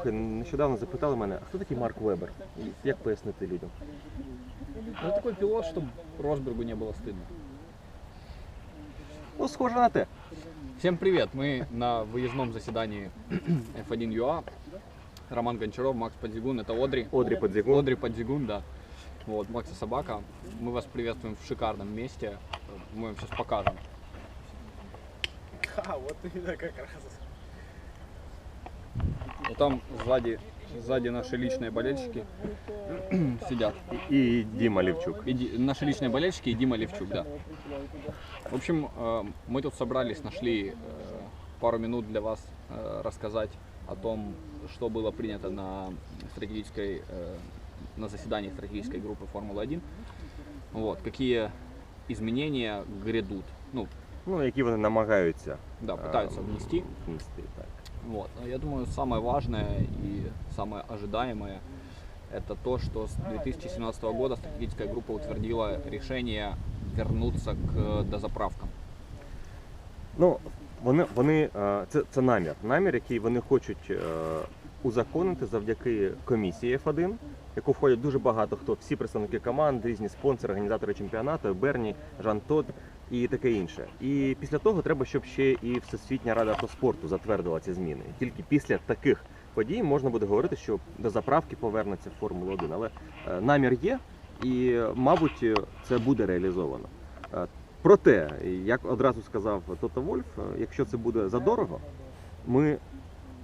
Слухай, нещодавно запитали мене, а хто такий Марк Вебер? І Як пояснити людям? Ну, такой пилот, чтобы Росбергу не было стыдно. Ну, схоже на те. Всем привет! Мы на выездном заседании F1 UA. Роман Гончаров, Макс Подзигун, это Одри. Одрі Подзігун. Одри Подзигун, да. Вот, Макс и Собака. Мы вас приветствуем в шикарном месте. Мы вам сейчас покажем. А, вот именно как раз. Вот там сзади, сзади наши личные болельщики сидят. І Діма Лівчук. И Ди- наши личные болельщики и Дима Левчук, да. В общем, э, мы тут собрались, нашли э, пару минут для вас э, рассказать о том, что было принято на стратегической, э, на заседании стратегической группы Формулы-1. Вот, какие изменения грядут. Ну, Ну, які вони намагаються да, а, пытаются внести. внести. Так. Вот. Я думаю, самое важное и самое ожидаемое это то, что с 2017 года стратегическая группа утвердила решение вернуться к дозаправкам. Ну, вони, вони е, це, це намір. Намір, який вони хочуть е, узаконити завдяки комісії F1, яку входять дуже багато хто, всі представники команд, різні спонсори, організатори чемпіонату, Берні, Жан Тод і таке інше. І після того треба, щоб ще і Всесвітня рада автоспорту затвердила ці зміни. Тільки після таких подій можна буде говорити, що до заправки повернеться в Формулу 1. Але е, намір є, і, мабуть, це буде реалізовано. Е, Проте, як одразу сказав Тото Вольф, е, якщо це буде задорого, ми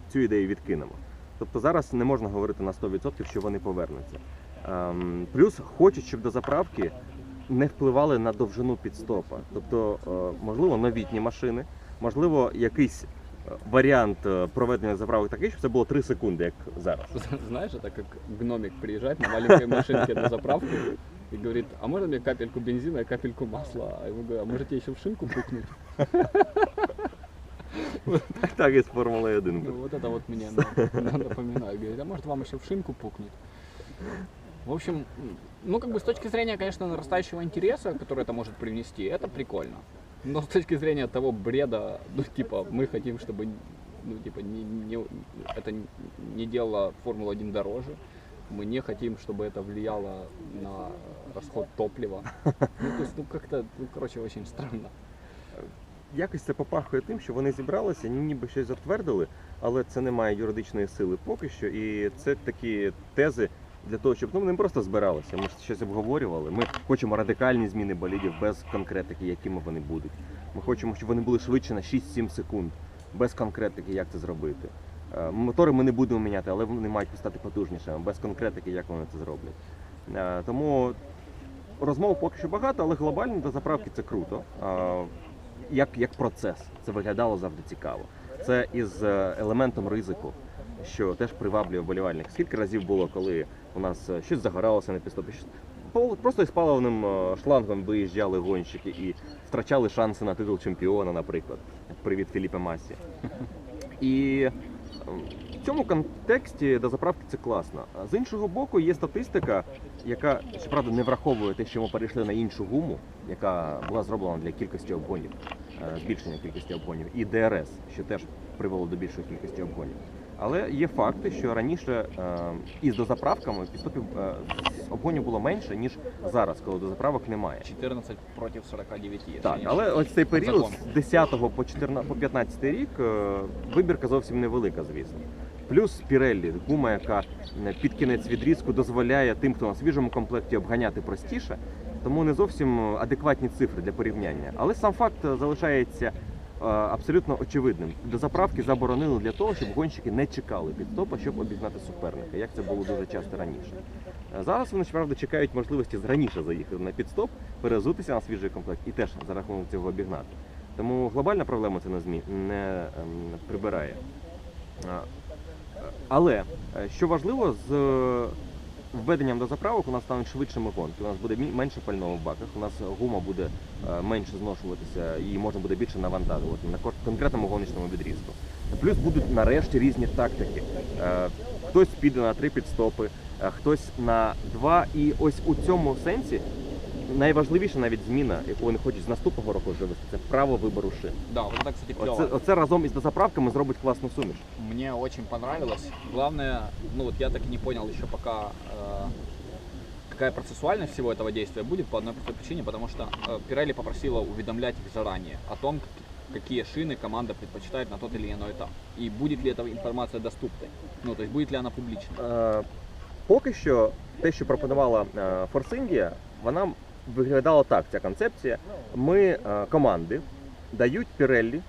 цю ідею відкинемо. Тобто зараз не можна говорити на 100%, що вони повернуться. Ем, Плюс хочуть, щоб до заправки не впливали на довжину підстопа. Тобто, е, можливо, новітні машини, можливо, якийсь е, варіант е, проведення заправок такий, щоб це було 3 секунди, як зараз. Знаешь, это как гномик приезжает на маленькой машинке на заправку и говорит, а можно мне капельку бензина и капельку масла? А ему говорят, а можете еще в шинку пукнуть? Так, так і з Формулою 1 Ну, вот это вот мне на- на- напоминает. Говорит, а может вам еще в шинку пукнуть? В общем, м, ну как бы с точки зрения, конечно, нарастающего интереса, который это может привнести, это прикольно. Но с точки зрения того бреда, ну типа мы хотим, чтобы ну типа не, не- это не делало Формулу-1 дороже, мы не хотим, чтобы это влияло на расход топлива. Ну то есть, ну как-то, ну короче, очень странно. Якось це попахує тим, що вони зібралися, ні- ніби щось затвердили, але це не має юридичної сили поки що. І це такі тези для того, щоб ну вони просто збиралися. Ми ж щось обговорювали. Ми хочемо радикальні зміни болідів без конкретики, якими вони будуть. Ми хочемо, щоб вони були швидше на 6-7 секунд, без конкретики, як це зробити. Е, Мотори ми не будемо міняти, але вони мають стати потужнішими, без конкретики, як вони це зроблять. Е, Тому розмов поки що багато, але глобально до заправки це круто. Е, Як, як процес це виглядало завжди цікаво. Це із елементом ризику, що теж приваблює вболівальник. Скільки разів було, коли у нас е, щось загоралося на підстопі, просто із паливним е, шлангом виїжджали гонщики і втрачали шанси на титул чемпіона, наприклад. Привіт Філіпе Масі. І е, в цьому контексті до заправки це класно. З іншого боку, є статистика, яка щоправда не враховує те, що ми перейшли на іншу гуму, яка була зроблена для кількості обгонів, збільшення кількості обгонів, і ДРС, що теж привело до більшої кількості обгонів. Але є факти, що раніше е, із дозаправками підступів е, обгонів було менше, ніж зараз, коли дозаправок немає. 14 против 49, если Так, але ось цей період з 10 по 14, по 15 рік е, вибірка зовсім невелика, звісно. Плюс Pirelli, гума, яка під кінець відрізку дозволяє тим, хто на свіжому комплекті обганяти простіше, тому не зовсім адекватні цифри для порівняння. Але сам факт залишається абсолютно очевидним. До заправки заборонили для того, щоб гонщики не чекали підстопа, щоб обігнати суперника, як це було дуже часто раніше. Е, Зараз вони щоправда чекають можливості раніше заїхати на підстоп, перезутися на свіжий комплект і теж за рахунок цього обігнати. Тому глобальна проблема це не змі не ем, прибирає. Е, Але е, що важливо, з е, введенням до заправок у нас стануть швидшими гонки. У нас буде менше пального в баках, у нас гума буде е, менше зношуватися і можна буде більше навантажувати на конкретному гоночному відрізку. Плюс будуть нарешті різні тактики. Е, Хтось піде на три підстопи, е, хтось на два. І ось у цьому сенсі найважливіша навіть зміна, яку вони хочуть з наступного року вже вести, це право вибору шин. Да, вот это, кстати, Оце, клево. оце разом із дозаправками зробить класну суміш. Мне очень понравилось. Главное, ну вот я так и не понял еще пока, э, какая процессуальность всего этого действия будет по одной простой причине, потому что э, Pirelli попросила уведомлять их заранее о том, как- какие шины команда предпочитает на тот или иной этап. И будет ли эта информация доступной. Ну, то есть будет ли она публичной. Е, поки що те, що пропонувала е, Force India, вона виглядала так, ця концепція. Ми е, команди дають Pirelli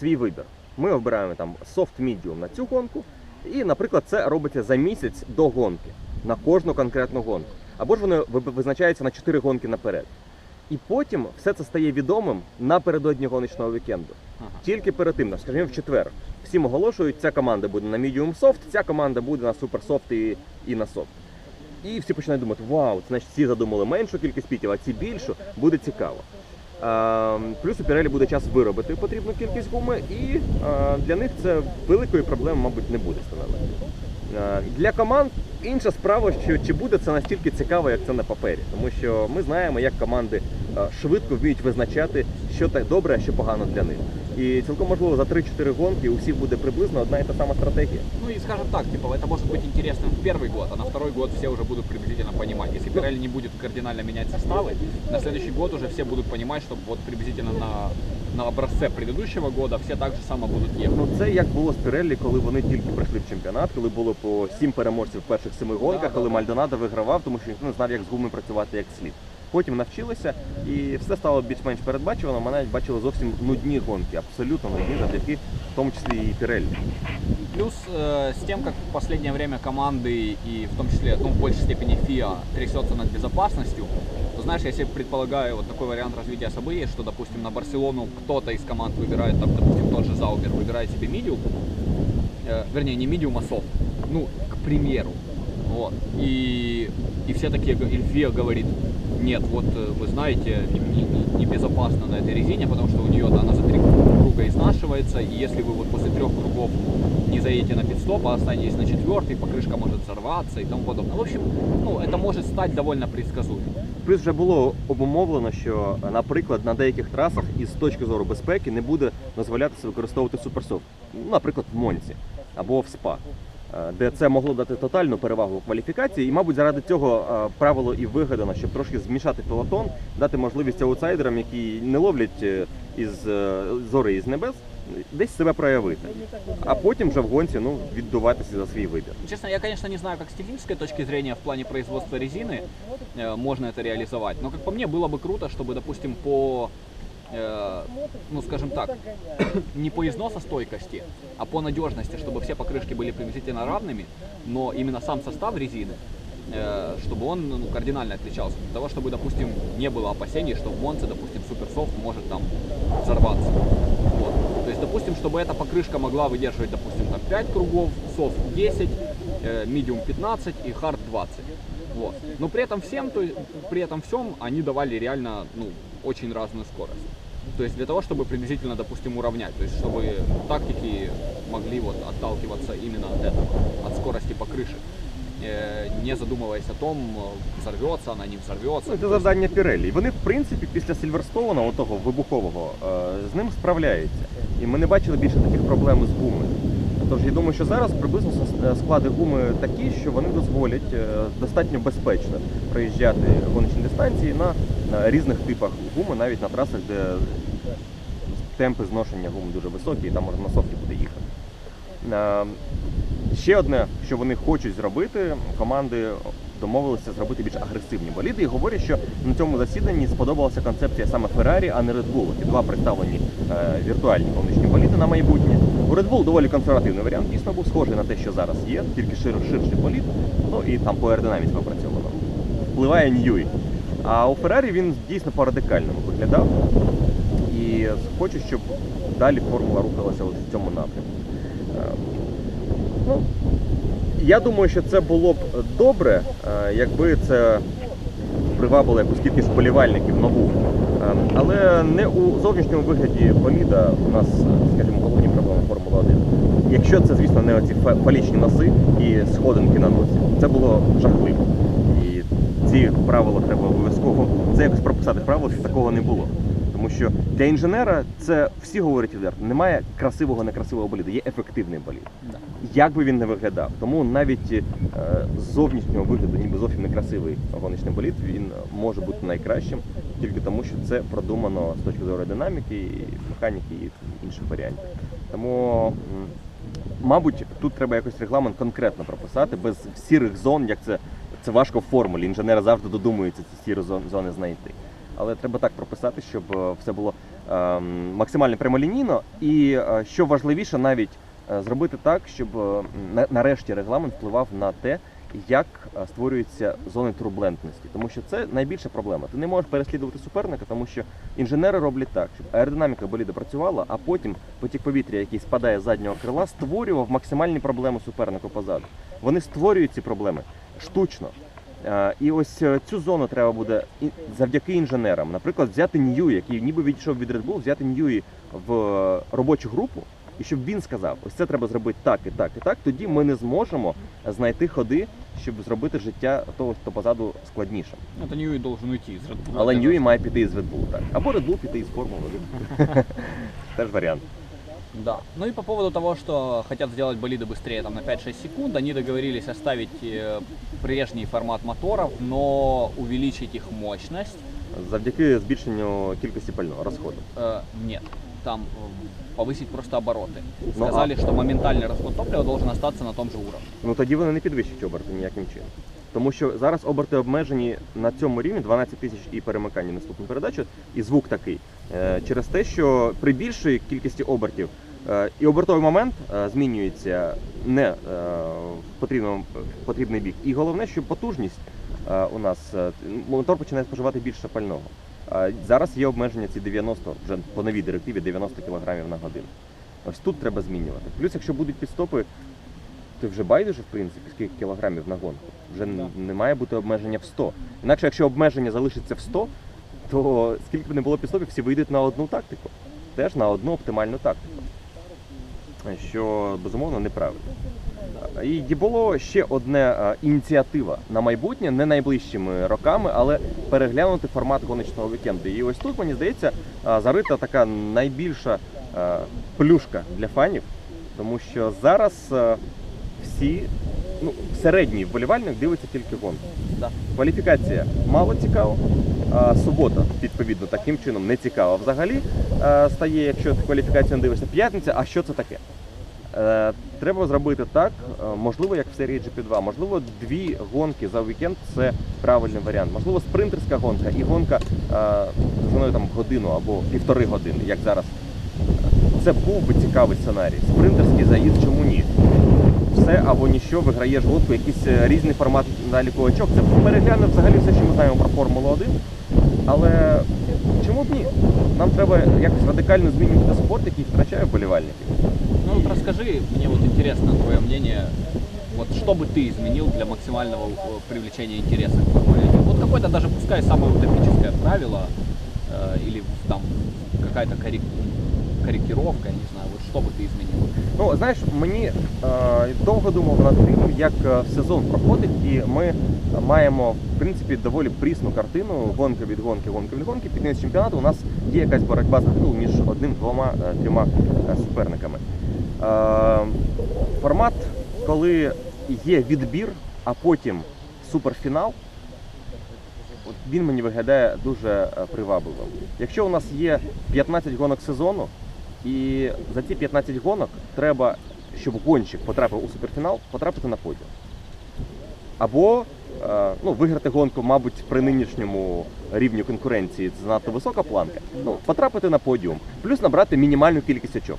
свій вибір. Ми обираємо там soft medium на цю гонку, і, наприклад, це робиться за місяць до гонки на кожну конкретну гонку. Або ж воно ви- визначається на 4 гонки наперед. І потім все це стає відомим напередодні гоночного вікенду. Ага. Тільки перед тим, скажімо, в четвер. Всім оголошують, ця команда буде на medium soft, ця команда буде на super soft і, і на soft. І всі починають думати, вау, це значить всі задумали меншу кількість пітів, а ці більшу, буде цікаво. Е, плюс у Pirelli буде час виробити потрібну кількість гуми, і е, для них це великої проблеми, мабуть, не буде становити. Е, Для команд інша справа, що чи буде це настільки цікаво, як це на папері, тому що ми знаємо, як команди швидко вміють визначати, що так добре, а що погано для них. І цілком можливо за 3-4 гонки у всіх буде приблизно одна і та сама стратегія. Ну и скажем так, типа, это может быть интересным в первый год, а на второй год все уже будут приблизительно понимать. Если Pirelli не будет кардинально менять составы, на следующий год уже все будут понимать, что вот приблизительно на, на образце предыдущего года все так же само будут ехать. Ну це як було з Піреллі, коли вони тільки прийшли в чемпіонат, коли було по сім переможців в перших семи гонках, Да, коли да, Мальдонадо вигравав, тому що ніхто не знав, як з гуми працювати як слід. Потім навчилися і все стало більш-менш передбачувано. Ми навіть бачили зовсім нудні гонки, абсолютно нудні завдяки, в тому числі і Піреллі. Плюс э, с тем, как в последнее время команды и в том числе, ну, в большей степени ФИА трясется над безопасностью, то знаешь, я себе предполагаю вот такой вариант развития событий, что, допустим, на Барселону кто-то из команд выбирает, там, допустим, тот же Заубер выбирает себе медиум, э, вернее, не медиум, а софт, ну, к примеру, вот, и, и все такие, г- и ФИА говорит, нет, вот э, вы знаете, не- не- небезопасно на этой резине, потому что у нее она за три круга изнашивается, и если вы вот после трех кругов не заедете на пидстоп, а останетесь на четвертый, покрышка может взорваться и тому подобное. В общем, ну, это может стать довольно предсказуемым. Плюс вже було обумовлено, що, наприклад, на деяких трасах із точки зору безпеки не буде дозволятися використовувати суперсофт. Ну, наприклад, в Монці або в СПА, е, де це могло дати тотальну перевагу у кваліфікації. І, мабуть, заради цього е, правило і вигадано, щоб трошки змішати пелотон, дати можливість аутсайдерам, які не ловлять е, із е, зори із небес, десь себе проявити. А потім вже в гонці ну, віддуватися за свій вибір. Честно, я, конечно, не знаю, как с технической точки зрения в плане производства резины э, можно это реализовать, но, как по мне, было бы круто, чтобы, допустим, по, э, ну, скажем так, не по износостойкости, а по надежности, чтобы все покрышки были приблизительно равными, но именно сам состав резины, э, чтобы он ну, кардинально отличался. Для того, чтобы, допустим, не было опасений, что в Монце, допустим, суперсофт может там взорваться. Вот. То есть, допустим, чтобы эта покрышка могла выдерживать, допустим, там 5 кругов, софт 10, э, medium 15 и hard 20. Вот. Но при этом всем, то есть, при этом всем они давали реально ну, очень разную скорость. То есть для того, чтобы приблизительно, допустим, уравнять, то есть чтобы тактики могли вот отталкиваться именно от этого, от скорости покрышек, э, не задумываясь о том, э, взорвется она, не взорвется. Ну, це То есть- завдання Пірелі. І вони, в принципі, після Сільверстоуна, отого вибухового, е, з ним справляються. І ми не бачили більше таких проблем з гумою. Тож я думаю, що зараз приблизно сос- е, склади гуми такі, що вони дозволять е, достатньо безпечно проїжджати гоночні дистанції на, на різних типах гуми, навіть на трасах, де темпи зношення гуми дуже високі, і там можна на софті буде їхати. Е, Ще одне, що вони хочуть зробити, команди домовилися зробити більш агресивні боліди і говорять, що на цьому засіданні сподобалася концепція саме Ferrari, а не Red Bull. Ті два представлені е, віртуальні гоночні боліди на майбутнє. У Red Bull доволі консервативний варіант, дійсно був схожий на те, що зараз є, тільки шир, ширший болід, ну і там по аеродинаміці попрацьовано. Впливає Ньюй. А у Ferrari він дійсно по-радикальному виглядав. І хочу, щоб далі формула рухалася в цьому напрямку. Е, Ну, я думаю, що це було б добре, е, якби це привабило якусь кількість вболівальників нову. Е, Але не у зовнішньому вигляді боліда у нас, скажімо, головні проблеми Формули 1. Якщо це, звісно, не оці фалічні носи і сходинки на носі, це було жахливо. Ці правила треба обов'язково це якось прописати в правилах, щоб такого не було. Тому що для інженера це всі говорять відверто. Немає красивого, некрасивого боліду, є ефективний болід. Да. Як би він не виглядав. Тому навіть е, з зовнішнього вигляду, ніби зовсім некрасивий гоночний болід, він може бути найкращим тільки тому, що це продумано з точки зору динаміки, механіки і інших варіантів. Тому, мабуть, тут треба якось регламент конкретно прописати, без сірих зон, як це, це важко в формулі. Інженери завжди додумуються ці сірі зони знайти. Але треба так прописати, щоб е, все було ем, максимально прямолінійно. І е, що важливіше, навіть е, зробити так, щоб на- нарешті регламент впливав на те, як е, створюються зони турбулентності. Тому що це найбільша проблема. Ти не можеш переслідувати суперника, тому що інженери роблять так, щоб аеродинаміка боліда працювала, а потім потік повітря, який спадає з заднього крила, створював максимальні проблеми супернику позаду. Вони створюють ці проблеми штучно. Е, І ось е, цю зону треба буде завдяки інженерам, наприклад, взяти Ньюї, який ніби відійшов від Red Bull, взяти Ньюї в робочу групу, і щоб він сказав, ось це треба зробити так і так і так. Тоді ми не зможемо знайти ходи, щоб зробити життя того, хто позаду складнішим. Ну, Это Ньюи должен уйти из Red Bull. Але Это- Ньюї має піти із Red Bull, так. Або Red Bull піти із Формули 1. Теж варіант. Да. Ну и по поводу того, что хотят сделать болиды быстрее там, на 5-6 секунд, они договорились оставить э, прежний формат моторов, но увеличить их мощность. Завдяки збільшенню кількості пального розходу. Э, нет, там э, повысить просто обороты. Ну, а- Сказали, что моментальный расход топлива должен остаться на том же уровне. Ну тоді вони не підвищують оберти ніяким чином. Тому що зараз оберти обмежені на цьому рівні 12 тисяч і перемикання на наступну передачу, і звук такий. Е, Через те, що при більшій кількості обертів е, і обертовий момент е, змінюється не е, в потрібному- в потрібний бік. І головне, що потужність е, у нас е, мотор починає споживати більше пального. Зараз є обмеження ці 90, вже по новій директиві 90 кг на годину. Ось тут треба змінювати. Плюс, якщо будуть підстопи, ти вже байдуже, в принципі, скільки кілограмів на гонку. Вже не має бути обмеження в 100. Інакше, якщо обмеження залишиться в 100, то скільки б не було підстопів, всі вийдуть на одну тактику. Теж на одну оптимальну тактику. Що безумовно неправильно. І було ще одне е, ініціатива на майбутнє, не найближчими роками, але переглянути формат гоночного вікенду. І ось тут, мені здається, е, зарита така найбільша е, плюшка для фанів, тому що зараз всі, ну, середній вболівальник дивиться тільки гонку. Да. Кваліфікація мало цікава, субота, відповідно, таким чином не цікава взагалі стає, якщо ти кваліфікацію не дивишся. П'ятниця, а що це таке? Е, Треба зробити так, е, можливо, як в серії GP2, можливо, дві гонки за вікенд це правильний варіант. Можливо, спринтерська гонка і гонка е, довжиною там годину або півтори години, як зараз. Це був би цікавий сценарій. Спринтерський заїзд, чому ні? Все або ніщо, виграєш гонку, якийсь е, різний формат наліку очок. Це перегляне взагалі все, що ми знаємо про Формулу 1. Але чому б ні? Нам треба якось радикально змінювати спорт, який втрачає вболівальників. Ну вот расскажи, мне вот интересно твое мнение, вот что бы ты изменил для максимального э, привлечения интереса к Формуле 1? Вот какое-то даже пускай самое утопическое правило э, или там какая-то коррек- корректировка, я не знаю, вот что бы ты изменил? Ну, знаєш, мені е, довго думав над тим, як е, сезон проходить, і ми маємо в принципі доволі прісну картину гонка від гонки, гонка від гонки. Під кінець чемпіонату у нас є якась боротьба за титул між одним, двома, е, трьома е, суперниками. Е, формат, коли є відбір, а потім суперфінал. Він мені виглядає дуже привабливим. Якщо у нас є 15 гонок сезону, і за ці 15 гонок треба, щоб гонщик потрапив у суперфінал, потрапити на подіум. Або е, ну, виграти гонку, мабуть, при нинішньому рівні конкуренції це занадто висока планка. Ну, потрапити на подіум, плюс набрати мінімальну кількість очок.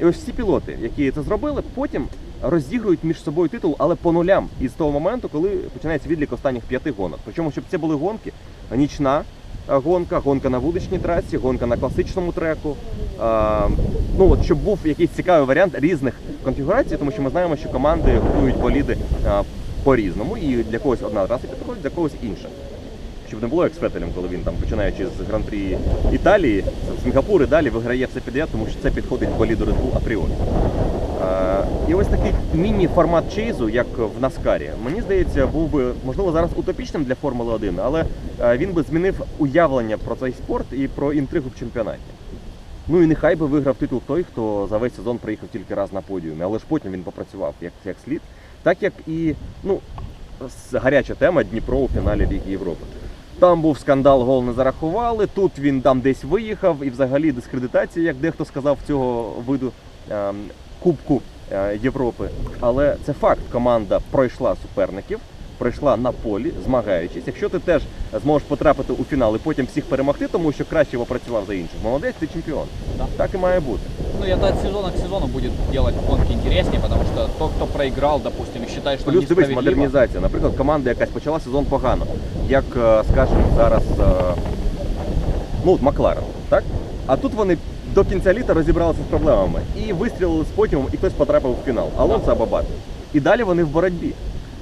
І ось всі пілоти, які це зробили, потім розігрують між собою титул, але по нулям із того моменту, коли починається відлік останніх п'яти гонок. Причому, щоб це були гонки, нічна е, гонка, гонка на вуличній трасі, гонка на класичному треку. Е, ну от щоб був якийсь цікавий варіант різних конфігурацій, тому що ми знаємо, що команди готують боліди по-різному, і для когось одна траса підходить, для когось інша. Щоб не було як коли він там, починаючи з гран-прі Італії, з Сінгапур і далі виграє все підряд, тому що це підходить Red Bull апріорі. Е, І ось такий міні-формат чейзу, як в Наскарі, мені здається, був би можливо зараз утопічним для Формули 1, але він би змінив уявлення про цей спорт і про інтригу в чемпіонаті. Ну і нехай би виграв титул той, хто за весь сезон приїхав тільки раз на подіумі, але ж потім він попрацював як, як слід. Так як і ну, гаряча тема Дніпро у фіналі Ліги Європи. Там був скандал, гол не зарахували. Тут він там десь виїхав, і взагалі дискредитація, як дехто сказав, цього виду ем, Кубку е, Європи. Але це факт. Команда пройшла суперників, пройшла на полі, змагаючись. Якщо ти теж зможеш потрапити у фінал і потім всіх перемогти, тому що краще попрацював за інших, молодець, ти чемпіон. Да. Так і має бути. Ну, это от сезона к сезону будет делать гонки интереснее, потому что тот, кто проиграл, допустим, и считает, что Плюс дивись, модернізація. Наприклад, команда якась почала сезон погано, як, е, скажімо, зараз е, ну, от Макларен, так? А тут вони до кінця літа розібралися з проблемами і вистрілили з потягом, і хтось потрапив в фінал. Алонсо або Бат. І далі вони в боротьбі.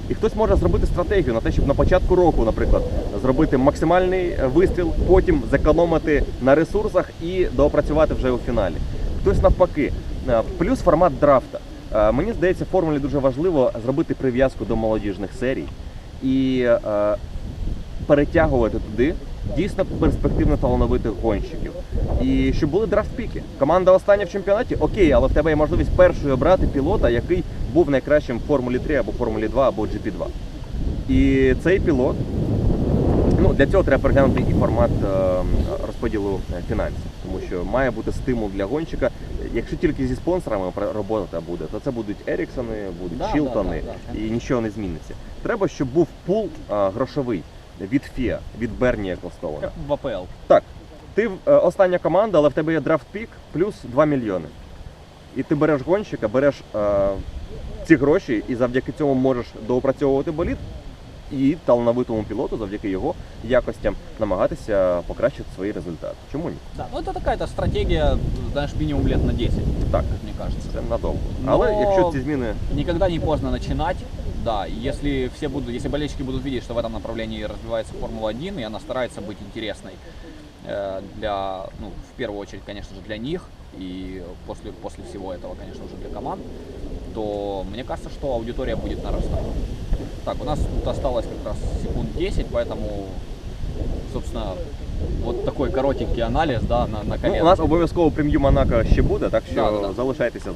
І хтось може зробити стратегію на те, щоб на початку року, наприклад, зробити максимальний е, вистріл, потім зекономити на ресурсах і доопрацювати вже у фіналі. Хтось навпаки. Е, Плюс формат драфта. Е, Мені здається, в формулі дуже важливо зробити прив'язку до молодіжних серій і перетягувати туди дійсно перспективно талановитих гонщиків. І щоб були драфт-піки. Команда остання в чемпіонаті, окей, але в тебе є можливість першою обрати пілота, який був найкращим в Формулі 3 або Формулі 2 або GP2. І цей пілот, ну для цього треба переглянути і формат е, розподілу е, фінансів, тому що має бути стимул для гонщика. Якщо тільки зі спонсорами робота буде, то це будуть Еріксони, будуть Да, Чілтони, да, да, да. і нічого не зміниться. Треба, щоб був пул е, грошовий від FIA, від Берні Еклстоуна. как в АПЛ. Так, ти е, остання команда, але в тебе є драфт-пік плюс 2 мільйони. І ти береш гонщика, береш е, ці гроші, і завдяки цьому можеш доопрацьовувати болід і талановитому пілоту, завдяки його якостям, намагатися покращити свої результати. Чому ні? Да, ну это такая-то стратегия, знаешь, минимум лет на 10, Так, как мне кажется. це надовго. Но- Але якщо ці зміни Никогда не поздно начинать. Да, если все будут, если болельщики будут видеть, что в этом направлении развивается Формула-1, и она старается быть интересной э, для, ну, в первую очередь, конечно же, для них, и после, после всего этого, конечно, уже для команд, то мне кажется, что аудитория будет нарастать. Так, у нас тут осталось как раз секунд 10, поэтому, собственно, вот такой коротенький анализ, да, на, на ну, у нас обов'язково прем'ю Монако ще буде, так що Да, да, да. залишайтеся з нами.